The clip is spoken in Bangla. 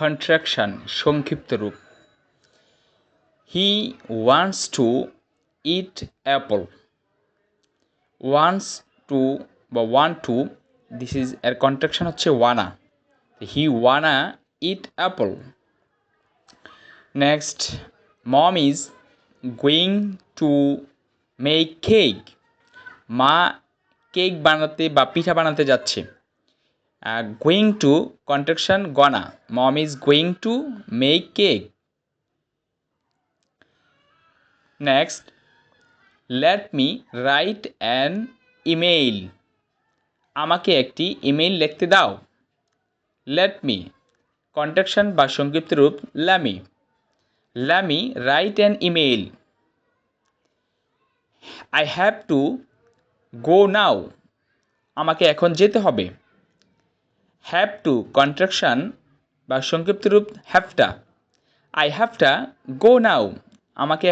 কন্ট্রাকশন সংক্ষিপ্ত রূপ। He wants to eat apple wants to বা ওয়ান টু দিস ইজ এর কন্ট্রাকশন হচ্ছে wanna he wanna eat apple next mom is going to make cake মা কেক বানাতে বা পিঠা বানাতে যাচ্ছে। Going to contraction gonna mom is going to make cake next let me write an email আমাকে একটি ইমেইল লিখতে দাও। লেট মি কন্ট্রাকশন বা সংক্ষিপ্ত রূপ lemme lemme write an email I have to go now আমাকে এখন যেতে হবে। হ্যাভ টু কন্ট্রাকশান বা সংক্ষিপ্ত রূপ হ্যাভটা আই হ্যাভটা গো নাও আমাকে